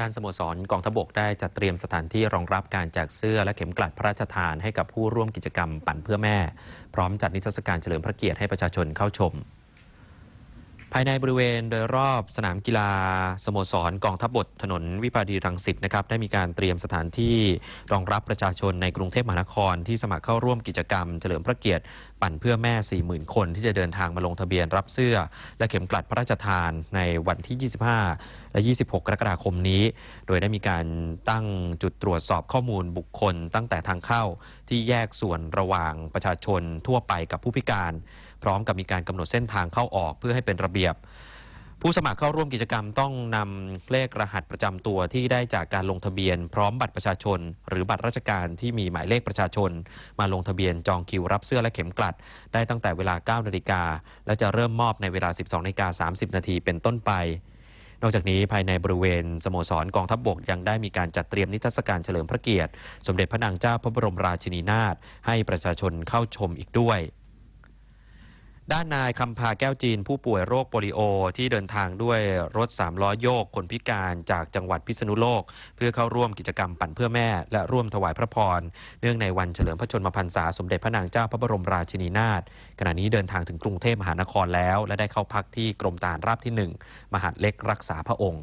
ด้านสโมสรกองทบกได้จัดเตรียมสถานที่รองรับการแจกเสื้อและเข็มกลัดพระราชทานให้กับผู้ร่วมกิจกรรมปั่นเพื่อแม่ พร้อมจัดนิทรรศการเฉลิมพระเกียรติให้ประชาชนเข้าชม ภายในบริเวณโดยรอบสนามกีฬาสโมสรกองทัพบกถนนวิภาวดีรังสิตนะครับได้มีการเตรียมสถานที่รองรับประชาชนในกรุงเทพมหานคร ที่สมัครเข้าร่วมกิจกรรม เฉลิมพระเกียรติปั่นเพื่อแม่ 40,000 คนที่จะเดินทางมาลงทะเบียนรับเสื้อ และเข็มกลัดพระราชทานในวันที่ 25 และ 26 กรกฎาคมนี้ โดยได้มีการตั้งจุดตรวจสอบข้อมูลบุคคล ตั้งแต่ทางเข้าที่แยกส่วนระหว่างประชาชนทั่วไปกับผู้พิการ พร้อมกับมีการกำหนดเส้นทางเข้าออกเพื่อให้เป็นระเบียบผู้สมัครเข้าร่วมกิจกรรมต้องนำเลขรหัสประจำตัวที่ได้จากการลงทะเบียน พร้อมบัตรประชาชน หรือบัตรราชการที่มีหมายเลขประชาชน มาลงทะเบียนจองคิวรับเสื้อและเข็มกลัด ได้ตั้งแต่เวลา 9 นาฬิกา และจะเริ่มมอบในเวลา 12นาฬิกา30 นาทีเป็นต้นไปนอกจากนี้ภายในบริเวณสโมสรกองทัพบบกยังได้มีการจัดเตรียมนิทรรศการเฉลิมพระเกียรติ สมเด็จพระนางเจ้าพระบรมราชินีนาถให้ประชาชนเข้าชมอีกด้วย ด้านนายคำพาแก้วจีนผู้ป่วยโรคโปลิโอ ที่เดินทางด้วยรถสามล้อโยกคนพิการจากจังหวัดพิษณุโลก เพื่อเข้าร่วมกิจกรรมปั่นเพื่อแม่ และร่วมถวายพระพร เนื่องในวันเฉลิมพระชนมพรรษาสมเด็จพระนางเจ้าพระบรมราชินีนาถขณะนี้เดินทางถึงกรุงเทพมหานครแล้ว และได้เข้าพักที่กรมทหารราบที่ 1 มหาดเล็กรักษาพระองค์